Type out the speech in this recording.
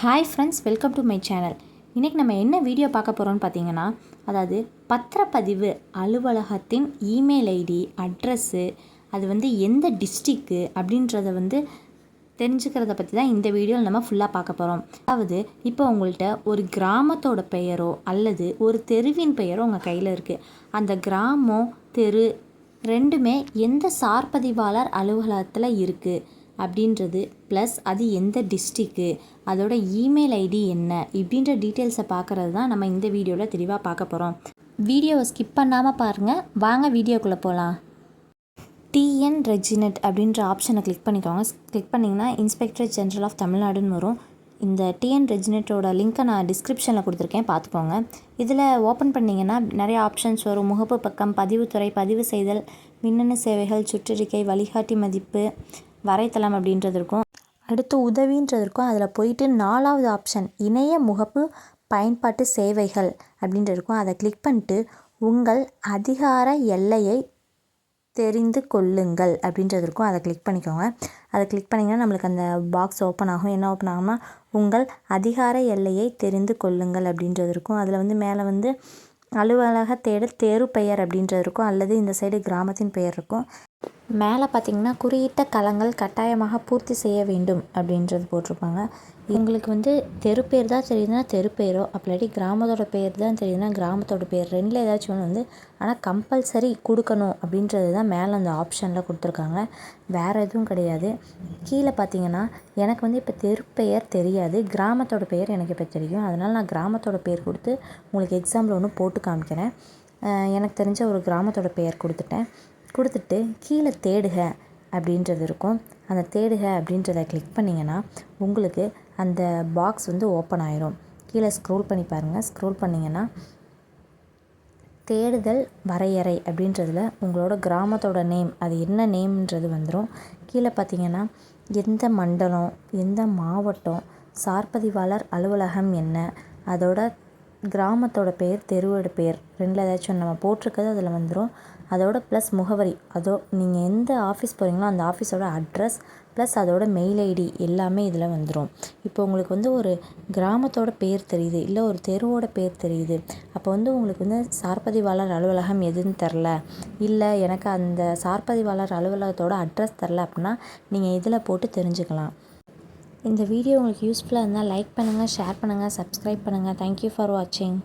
Hi friends welcome to my channel இன்றைக்கி நம்ம என்ன வீடியோ பார்க்க போகிறோம்னு பார்த்தீங்கன்னா அதாவது பத்திரப்பதிவு அலுவலகத்தின் இமெயில் ஐடி அட்ரஸ்ஸு அது வந்து எந்த டிஸ்ட்ரிக்கு அப்படின்றத வந்து தெரிஞ்சுக்கிறத பற்றி தான் இந்த வீடியோவில் நம்ம ஃபுல்லாக பார்க்க போகிறோம் அதாவது இப்போ உங்கள்கிட்ட ஒரு கிராமத்தோட பெயரோ அல்லது ஒரு தெருவின் பெயரோ உங்கள் கையில் இருக்குது அந்த கிராமம் தெரு ரெண்டுமே எந்த சார்பதிவாளர் அலுவலகத்தில் இருக்குது அப்படின்றது ப்ளஸ் அது எந்த டிஸ்ட்ரிக்கு அதோட இமெயில் ஐடி என்ன இப்படின்ற டீட்டெயில்ஸை பார்க்குறது தான் நம்ம இந்த வீடியோவில் தெளிவாக பார்க்க போகிறோம் வீடியோவை ஸ்கிப் பண்ணாமல் பாருங்கள் வாங்க வீடியோக்குள்ளே போகலாம் டிஎன் ரெஜினட் அப்படின்ற ஆப்ஷனை கிளிக் பண்ணிக்கோங்க. கிளிக் பண்ணிங்கன்னா இன்ஸ்பெக்டர் ஜென்ரல் ஆஃப் தமிழ்நாடுன்னு வரும். இந்த டிஎன் ரெஜினட்டோட லிங்க்கை நான் டிஸ்கிரிப்ஷனில் கொடுத்துருக்கேன் பார்த்துக்கோங்க. இதில் ஓப்பன் பண்ணிங்கன்னா நிறைய ஆப்ஷன்ஸ் வரும். முகப்பு பக்கம் பதிவுத்துறை பதிவு செய்தல் மின்னணு சேவைகள் சுற்றறிக்கை வழிகாட்டி மதிப்பு வரைத்தளம் அப்படின்றது இருக்கும். அடுத்து உதவின்றது இருக்கும் அதில் போயிட்டு நாலாவது ஆப்ஷன் இணைய முகப்பு பயன்பாட்டு சேவைகள் அப்படின்றது இருக்கும். அதை கிளிக் பண்ணிட்டு உங்கள் அதிகார எல்லையை தெரிந்து கொள்ளுங்கள் அப்படின்றது இருக்கும். அதை கிளிக் பண்ணிக்கோங்க. அதை கிளிக் பண்ணிங்கன்னா நம்மளுக்கு அந்த பாக்ஸ் ஓப்பன் ஆகும். என்ன ஓப்பன் ஆகும்னா உங்கள் அதிகார எல்லையை தெரிந்து கொள்ளுங்கள் அப்படின்றது இருக்கும். அதில் வந்து மேலே வந்து அலுவலக தேடல் தெரு பெயர் அப்படின்றது இருக்கும். அல்லது இந்த சைடு கிராமத்தின் பெயர் இருக்கும். மேலே பார்த்தீங்கன்னா குறியிட்ட களங்கள் கட்டாயமாக பூர்த்தி செய்ய வேண்டும் அப்படின்றது போட்டிருப்பாங்க. உங்களுக்கு வந்து தெரு பேர் தான் தெரியுதுன்னா தெரு பேரோ அப்படி கிராமத்தோட பேர் தான் தெரியுதுன்னா கிராமத்தோட பேர். ரெண்டில் ஏதாச்சும் ஒன்று வந்து ஆனால் கம்பல்சரி கொடுக்கணும் அப்படின்றது தான் மேலே அந்த ஆப்ஷனில் கொடுத்துருக்காங்க. வேறு எதுவும் கிடையாது. கீழே பார்த்தீங்கன்னா எனக்கு வந்து இப்போ தெரு பெயர் தெரியாது. கிராமத்தோட பெயர் எனக்கு இப்போ தெரியும். அதனால் நான் கிராமத்தோட பேர் கொடுத்து உங்களுக்கு எக்ஸாம்பிள் ஒன்று போட்டு காமிக்கிறேன். எனக்கு தெரிஞ்ச ஒரு கிராமத்தோட பெயர் கொடுத்துட்டேன். கொடுத்துட்டு கீழே தேடுக அப்படின்றது இருக்கும். அந்த தேடுக அப்படின்றத கிளிக் பண்ணிங்கன்னா உங்களுக்கு அந்த பாக்ஸ் வந்து ஓப்பன் ஆயிரும். கீழே ஸ்க்ரோல் பண்ணி பாருங்கள் ஸ்க்ரோல் பண்ணிங்கன்னா தேடுதல் வரையறை அப்படின்றதுல உங்களோட கிராமத்தோட நேம் அது என்ன நேம்ன்றது வந்துடும் கீழே பார்த்தீங்கன்னா எந்த மண்டலம் எந்த மாவட்டம் சார்பதிவாளர் அலுவலகம் என்ன அதோட கிராமத்தோட பேர் தெருவோட பேர் ரெண்டில் ஏதாச்சும் நம்ம போட்டிருக்கிறது அதில் வந்துடும் அதோட ப்ளஸ் முகவரி அதோ நீங்கள் எந்த ஆஃபீஸ் போகிறீங்களோ அந்த ஆஃபீஸோட அட்ரஸ் ப்ளஸ் அதோட மெயில் ஐடி எல்லாமே இதில் வந்துடும் இப்போ உங்களுக்கு வந்து ஒரு கிராமத்தோட பேர் தெரியுது இல்லை ஒரு தெருவோட பேர் தெரியுது. அப்போ வந்து உங்களுக்கு வந்து சார்பதிவாளர் அலுவலகம் எதுன்னு தெரில. இல்லை எனக்கு அந்த சார்பதிவாளர் அலுவலகத்தோட அட்ரஸ் தெரில அப்படின்னா நீங்கள் இதில் போட்டு தெரிஞ்சுக்கலாம். இந்த வீடியோ உங்களுக்கு யூஸ்ஃபுல்லாக இருந்தால் லைக் பண்ணுங்கள் ஷேர் பண்ணுங்கள் சப்ஸ்கிரைப் பண்ணுங்கள் தேங்க்யூ ஃபார் வாட்சிங்